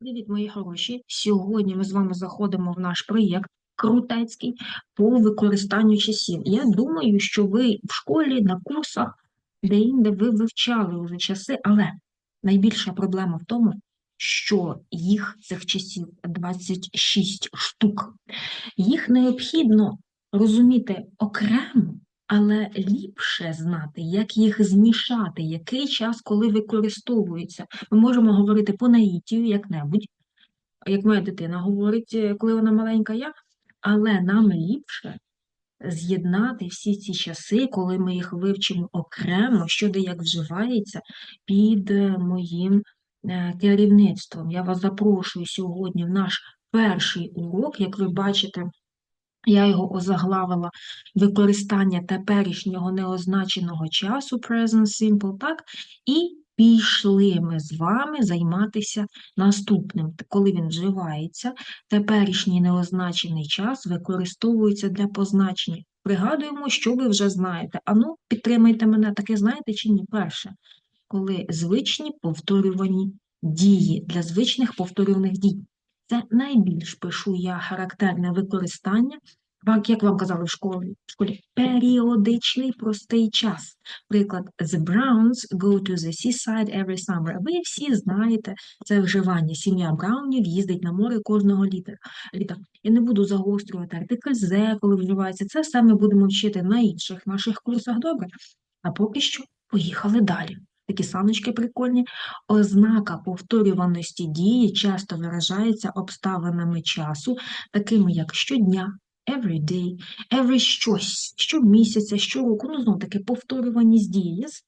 Привіт, мої хороші! Сьогодні ми з вами заходимо в наш проєкт крутецький по використанню часів. Я думаю, що ви в школі, на курсах, де-інде ви вивчали вже часи, але найбільша проблема в тому, що їх цих часів 26 штук. Їх необхідно розуміти окремо, але ліпше знати, як їх змішати, який час, коли використовується. Ми можемо говорити по наїтію як-небудь, як моя дитина говорить, е, коли вона маленька я, але нам ліпше з'єднати всі ці часи, коли ми їх вивчимо окремо, що де як вживається під е, моїм е, керівництвом. Я вас запрошую сьогодні в наш перший урок, як ви бачите. Я його озаглавила використання теперішнього неозначеного часу present simple, так? І пішли ми з вами займатися наступним. Коли він вживається, теперішній неозначений час використовується для позначення. Пригадуємо, що ви вже знаєте. Ану, підтримайте мене, таке знаєте чи ні? Перше, коли звичні повторювані дії для звичних повторюваних дій. Це найбільш пишу я характерне використання, як вам казали в школі, в школі, періодичний простий час. Приклад, the Browns go to the seaside every summer. Ви всі знаєте це вживання. Сім'я Браунів їздить на море кожного літа. Я не буду загострювати артикль «the», коли вживається. Це все ми будемо вчити на інших наших курсах, добре? А поки що поїхали далі. Такі саночки прикольні. Ознака повторюваності дії часто виражається обставинами часу, такими як щодня, every day, every щось, щомісяця, щороку, ну, знову таки, повторюваність дії, yes?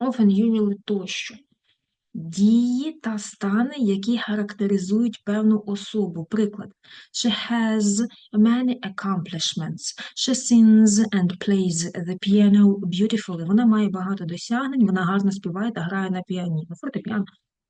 often, usually, тощо. Дії та стани, які характеризують певну особу. Приклад, she has many accomplishments. She sings and plays the piano beautifully. Вона має багато досягнень, вона гарно співає та грає на піаніно. Фортепіано.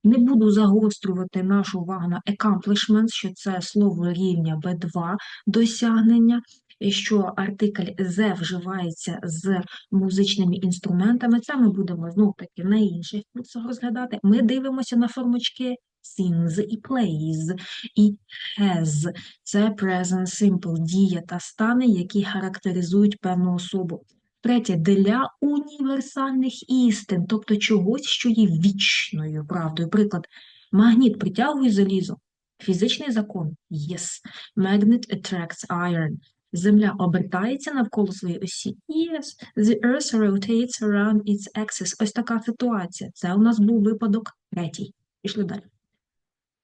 Не буду загострювати нашу увагу на accomplishments, що це слово рівня B2 досягнення, що артикль «the» вживається з музичними інструментами. Це ми будемо знов таки на інших курсах розглядати. Ми дивимося на формочки sings і plays, і has. Це present simple дія та стани, які характеризують певну особу. Третє для універсальних істин, тобто чогось, що є вічною правдою. Приклад, магніт притягує залізо. Фізичний закон yes. Magnet attracts iron. Земля обертається навколо своєї осі. Yes, the earth rotates around its axis. Ось така ситуація. Це у нас був випадок третій. Пішли далі.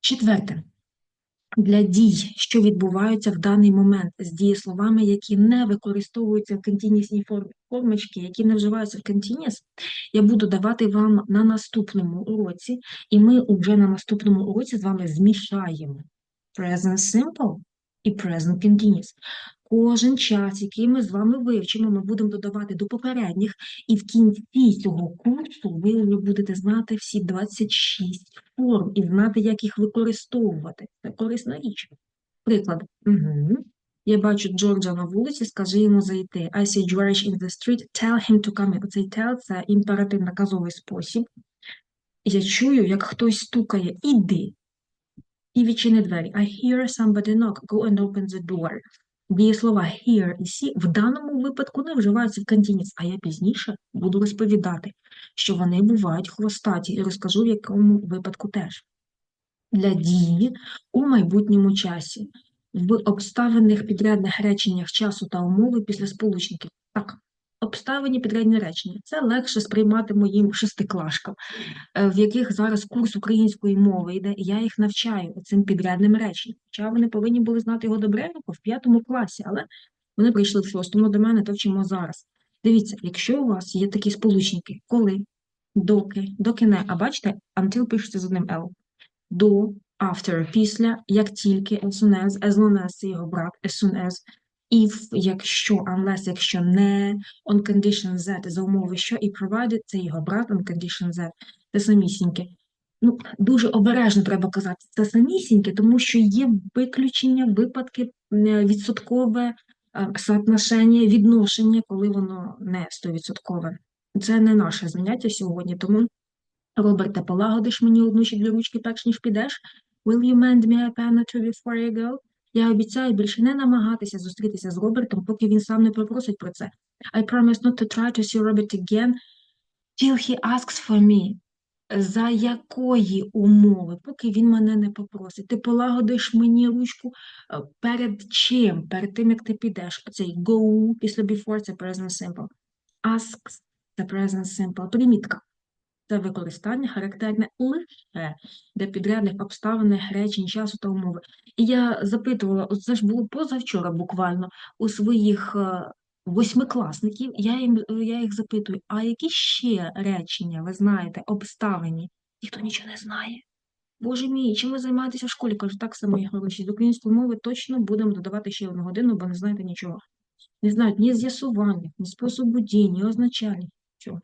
Четверте. Для дій, що відбуваються в даний момент з дієсловами, які не використовуються в континісній формі, формочки, які не вживаються в continuous, я буду давати вам на наступному уроці, і ми вже на наступному уроці з вами змішаємо present simple і present continuous. Кожен час, який ми з вами вивчимо, ми будемо додавати до попередніх, і в кінці цього курсу ви вже будете знати всі 26 форм і знати, як їх використовувати. Це корисна річ. Приклад. Угу. Я бачу Джорджа на вулиці, скажи йому зайти. I see George in the street, tell him to come in. Оцей tell – це імператив наказовий спосіб. Я чую, як хтось стукає. Іди. І відчини двері. I hear somebody knock. Go and open the door. Дієслова hear і see в даному випадку не вживаються в continuous, а я пізніше буду розповідати, що вони бувають хвостаті, і розкажу, в якому випадку теж. Для дії у майбутньому часі, в обставинних підрядних реченнях часу та умови після сполучників. Так, обставині підрядні речення. Це легше сприймати моїм шестиклашкам, е, в яких зараз курс української мови йде, і я їх навчаю цим підрядним реченням. Хоча вони повинні були знати його добренько в п'ятому класі, але вони прийшли в шостому до мене, то вчимо зараз. Дивіться, якщо у вас є такі сполучники, коли, доки, доки не, а бачите, until пишеться з одним L, до, after, після, як тільки, as soon as, as long as його брат, as soon as, if, якщо, unless, якщо не, on condition that, за умови що, і provided, це його брат, on condition that, це самісіньке. Ну, дуже обережно треба казати, це самісіньке, тому що є виключення, випадки, е, відсоткове е, соотношення, відношення, коли воно не стовідсоткове. Це не наше заняття сьогодні, тому, Роберте, полагодиш мені одну чи дві ручки, перш ніж підеш, Will you mend me a pen or two before you go? Я обіцяю більше не намагатися зустрітися з Робертом, поки він сам не попросить про це. I promise not to try to see Robert again till he asks for me. За якої умови, поки він мене не попросить. Ти полагодиш мені ручку е, перед чим? Перед тим, як ти підеш. Оцей go після before це present simple. Asks це present simple. Примітка. Це використання характерне лише для підрядних обставин, речень, часу та умови. І я запитувала, це ж було позавчора буквально у своїх е, восьмикласників, я їм я їх запитую, а які ще речення ви знаєте, обставині? Ніхто нічого не знає. Боже мій, чим ви займаєтеся в школі? Кажу, так само і гроші. З української мови точно будемо додавати ще одну годину, бо не знаєте нічого. Не знають ні з'ясування, ні способу дій, ні означання. Чого?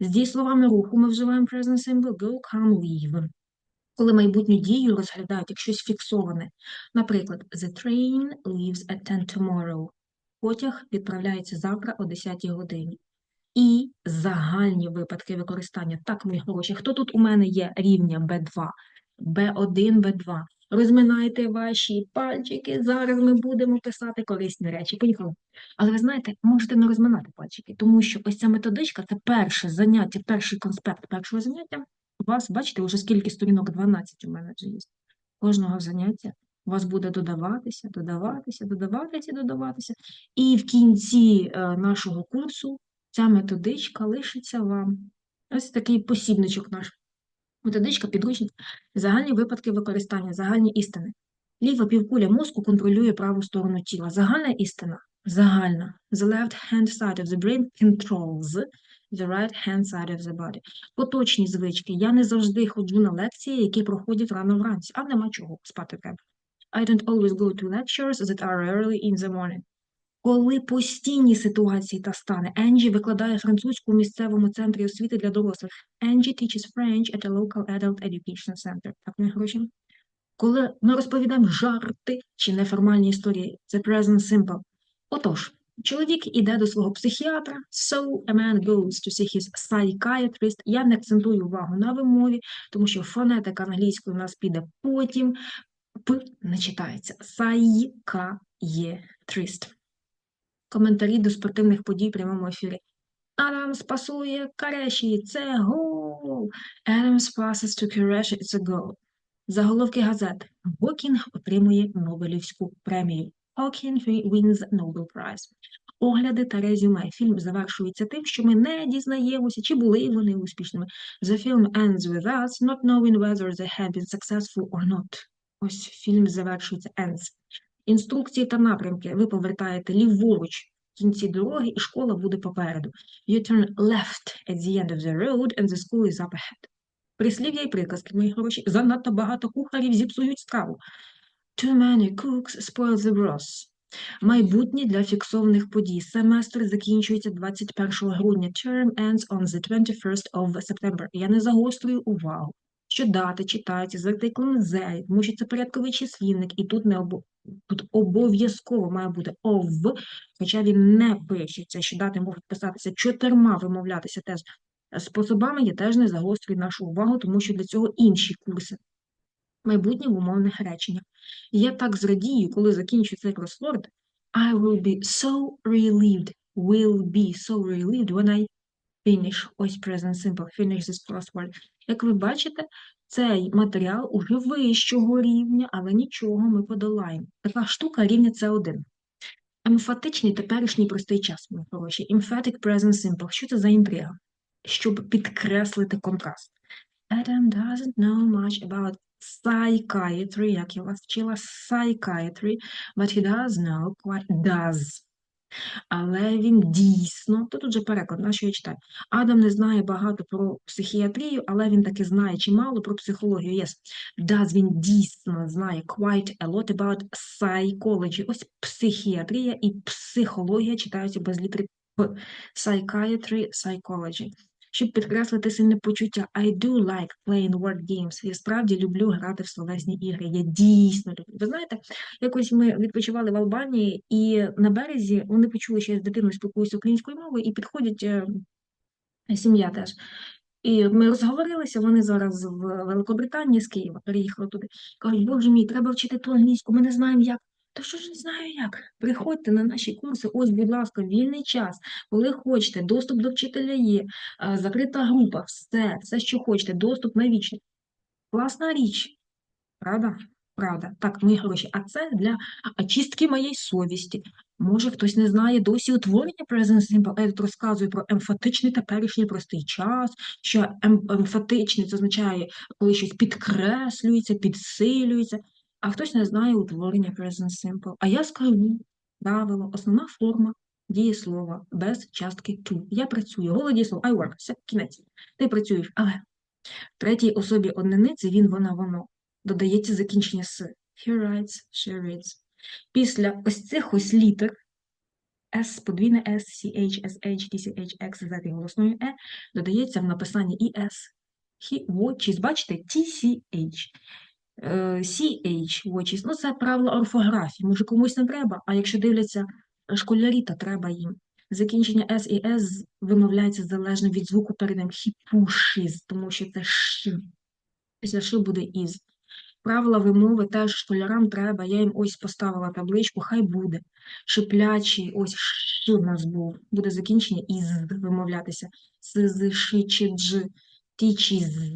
З дієсловами руху ми вживаємо present simple go, come, leave. Коли майбутню дію розглядають як щось фіксоване. Наприклад, the train leaves at 10 tomorrow. Потяг відправляється завтра о 10 годині. І загальні випадки використання. Так, мої хороші, хто тут у мене є рівня B2, B1, B2? Розминайте ваші пальчики. Зараз ми будемо писати корисні речі. Поїхали. Але ви знаєте, можете не розминати пальчики, тому що ось ця методичка це перше заняття, перший конспект першого заняття. У вас, бачите, вже скільки сторінок 12 у мене вже є. Кожного заняття у вас буде додаватися, додаватися, додаватися, додаватися. І в кінці е, нашого курсу ця методичка лишиться вам. Ось такий посібничок наш. Методичка, підручник, загальні випадки використання, загальні істини. Ліва півкуля мозку контролює праву сторону тіла. Загальна істина. Загальна. The left hand side of the brain controls the right hand side of the body. Поточні звички. Я не завжди ходжу на лекції, які проходять рано вранці, а нема чого спати треба. I don't always go to lectures that are early in the morning. Коли постійні ситуації та стани, Енджі викладає французьку у місцевому центрі освіти для дорослих. Енджі teaches French at a local adult education center. Так, не гроші. Коли ми розповідаємо жарти чи неформальні історії, це present simple. Отож, чоловік іде до свого психіатра, so a man goes to see his psychiatrist. Я не акцентую увагу на вимові, тому що фонетика англійської у нас піде потім. П не читається. Psychiatrist. Коментарі до спортивних подій в прямому ефірі. Адамс пасує Кареші, це гол. Адамс passes to Кюреші, it's a goal. Заголовки газет. Гокінг отримує Нобелівську премію. Hawking wins Nobel Prize. Огляди та резюме. Фільм завершується тим, що ми не дізнаємося, чи були вони успішними. The film ends with us not knowing whether they have been successful or not. Ось фільм завершується ends. Інструкції та напрямки. Ви повертаєте ліворуч в кінці дороги, і школа буде попереду. You turn left at the end of the road and the school is up ahead. Прислів'я і приказки, мої хороші. Занадто багато кухарів зіпсують страву. Too many cooks spoil the broth. Майбутнє для фіксованих подій. Семестр закінчується 21 грудня. Term ends on the 21st of September. Я не загострюю увагу, що дати читаються з артиклем тому що це порядковий числівник, і тут не обо... тут обов'язково має бути of, хоча він не пишеться, що дати можуть писатися чотирма, вимовлятися теж способами, я теж не загострюю нашу увагу, тому що для цього інші курси. Майбутнє в умовних реченнях. Я так зрадію, коли закінчу цей кросворд, I will be so relieved, will be so relieved when I finish, ось present simple, finish this crossword. Як ви бачите, цей матеріал уже вищого рівня, але нічого ми подолаємо. Така штука рівня це один. Емфатичний теперішній простий час, мої хороші. Emphatic present simple. Що це за інтрига? Щоб підкреслити контраст. Adam doesn't know much about psychiatry, як я вас вчила, psychiatry, but he does know quite does. Але він дійсно, то тут же переклад, на що я читаю. Адам не знає багато про психіатрію, але він таки знає чимало про психологію. Yes. Does він дійсно знає quite a lot about psychology. Ось психіатрія і психологія читаються без літери П. Psychiatry, psychology щоб підкреслити сильне почуття. I do like playing word games. Я справді люблю грати в словесні ігри. Я дійсно люблю. Ви знаєте, якось ми відпочивали в Албанії, і на березі вони почули, що я з дитиною спілкуюся українською мовою, і підходять е, сім'я теж. І ми розговорилися, вони зараз в Великобританії з Києва переїхали туди. Кажуть, боже мій, треба вчити ту англійську, ми не знаємо як. Та що ж не знаю як? Приходьте на наші курси, ось, будь ласка, вільний час, коли хочете, доступ до вчителя є, закрита група, все, все, що хочете, доступ на вічно. Класна річ, правда? Правда, так, мої гроші. А це для очистки моєї совісті. Може, хтось не знає досі утворення Present Simple. Я тут розказую про емфатичний теперішній простий час, що ем, емфатичний це означає, коли щось підкреслюється, підсилюється, а хтось не знає утворення Present Simple. А я скажу правило, основна форма дієслова без частки to. Я працюю, голе дієслово, I work, все, кінець. Ти працюєш, але в третій особі одиниці він, вона, воно додається закінчення с. He writes, she reads. Після ось цих ось літер S, подвійне S, CH, SH, TCH, X, Z і голосною E додається в написанні ES. He watches, бачите, TCH. Е, CH watches. Ну, це правило орфографії. Може, комусь не треба, а якщо дивляться школярі, то треба їм. Закінчення S і S вимовляється залежно від звуку перед ним. He тому що це ш. Після ш буде із. Правила вимови теж школярам треба. Я їм ось поставила табличку, хай буде. Шиплячий, ось ш у нас був. Буде закінчення із вимовлятися. С, з, ши, чи, дж, ті, чи, з.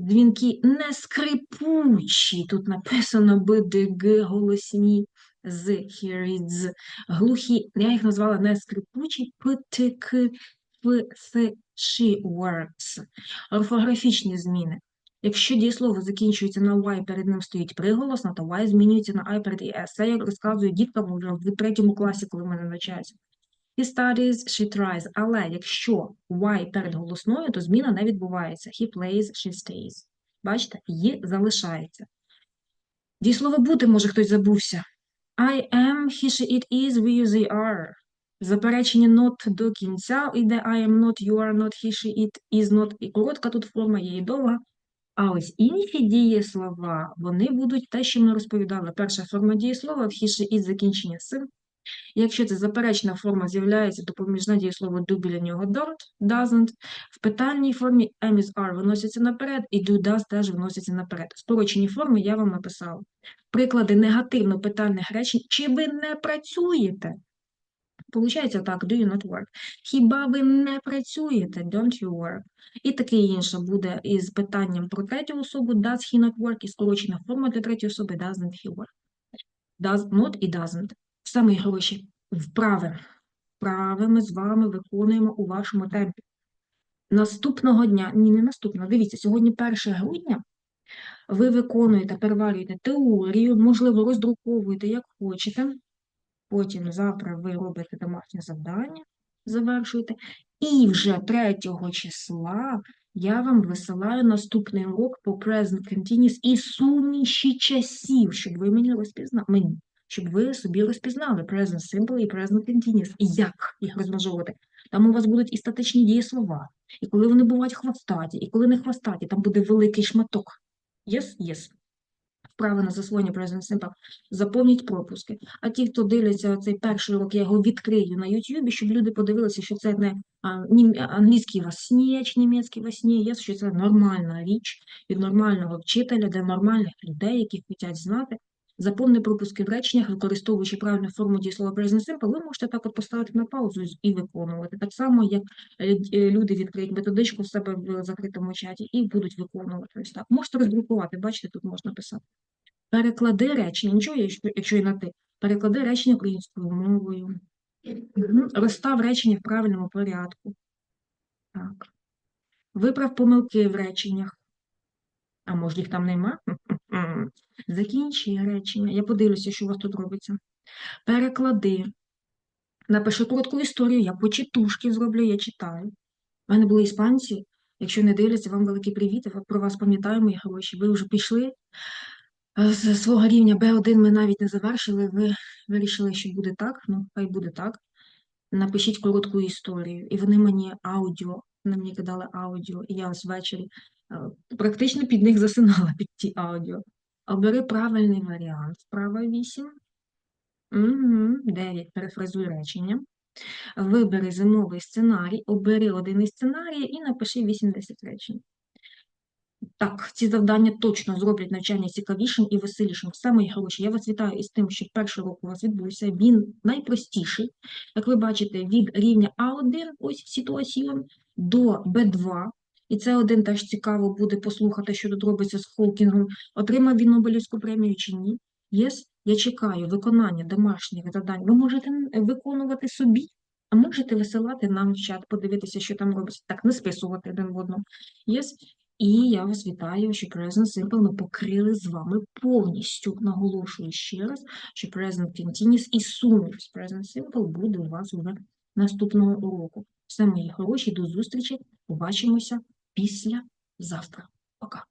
Дзвінки не скрипучі. Тут написано Б, Д, Г, голосні з, is. Глухі, я їх назвала не скрипучі, П, Т, К, Ф, С, Ши, words. Орфографічні зміни. Якщо дієслово закінчується на Y, перед ним стоїть приголосна, то Y змінюється на I перед ES. Це я розказую діткам вже в третьому класі, коли мене навчаються. He studies, she tries. Але якщо Y перед голосною, то зміна не відбувається. He plays, she stays. Бачите, «ї» залишається. Дієслово бути, може хтось забувся. I am, he, she, it is, we, they are. Заперечення not до кінця йде I am not, you are not, he, she, it is not. І коротка тут форма є і довга. А ось інші дієслова, вони будуть те, що ми розповідали. Перша форма дієслова, he, she, it, закінчення с. Якщо це заперечна форма з'являється, то поміжне дієслово do біля нього don't, doesn't. В питальній формі am is are виносяться наперед, і do does теж виносяться наперед. Скорочені форми я вам написала. Приклади негативно-питальних речень. Чи ви не працюєте? Получається так, do you not work. Хіба ви не працюєте? Don't you work? І таке інше буде із питанням про третю особу, does he not work, і скорочена форма для третьої особи, doesn't he work. Does not і doesn't. Саме гроші. Вправи. Вправи ми з вами виконуємо у вашому темпі. Наступного дня, ні, не наступного, дивіться, сьогодні 1 грудня, ви виконуєте, переварюєте теорію, можливо, роздруковуєте, як хочете. Потім завтра ви робите домашнє завдання, завершуєте. І вже 3 числа я вам висилаю наступний урок по Present Continuous і суміші часів, щоб ви мені розпізнали, щоб ви собі розпізнали Present Simple і Present Continuous. І як їх розмежовувати. Там у вас будуть і статичні дієслова, і коли вони бувають хвостаті, і коли не хвостаті, там буде великий шматок. Yes? Yes вправи на засвоєння Present Simple, заповніть пропуски. А ті, хто дивляться цей перший урок, я його відкрию на YouTube, щоб люди подивилися, що це не англійський во сні, чи німецький во сні, є, що це нормальна річ від нормального вчителя для нормальних людей, які хочуть знати. Заповни пропуски в реченнях, використовуючи правильну форму дієслова Present Simple, ви можете так от поставити на паузу і виконувати. Так само, як е, е, люди відкриють методичку в себе в закритому чаті і будуть виконувати. Ось так. Можете роздрукувати, бачите, тут можна писати. Переклади речення, нічого, якщо і на ти. Переклади речення українською мовою. Розстав речення в правильному порядку. Так. Виправ помилки в реченнях. А може їх там нема? Закінчи речення. Я подивлюся, що у вас тут робиться. Переклади. Напиши коротку історію, я почитушки зроблю, я читаю. У мене були іспанці. Якщо не дивляться, вам великий привіт. Я про вас пам'ятаю, мої гроші. Ви вже пішли з свого рівня Б1 ми навіть не завершили. Ви вирішили, що буде так. Ну, хай буде так. Напишіть коротку історію. І вони мені аудіо, вони мені кидали аудіо, і я ось ввечері практично під них засинала під ті аудіо. Обери правильний варіант. Справа 8. Угу, 9. Перефразуй речення. Вибери зимовий сценарій, обери один із сценаріїв і напиши 8-10 речень. Так, ці завдання точно зроблять навчання цікавішим і веселішим. Все, мої хороші, я вас вітаю із тим, що перший урок у вас відбувся. Він найпростіший. Як ви бачите, від рівня А1, ось ситуаціон, до Б2. І це один теж цікаво буде послухати, що тут робиться з Холкінгом. Отримав він Нобелівську премію чи ні? Єс, я чекаю виконання домашніх завдань. Ви можете виконувати собі, а можете висилати нам в чат, подивитися, що там робиться. Так, не списувати один в одному. Єс. І я вас вітаю, що Present Simple ми покрили з вами повністю. Наголошую ще раз, що Present Continuous і суміш з Present Simple буде у вас уже наступного уроку. Все, мої хороші, до зустрічі. Побачимося після завтра. Пока.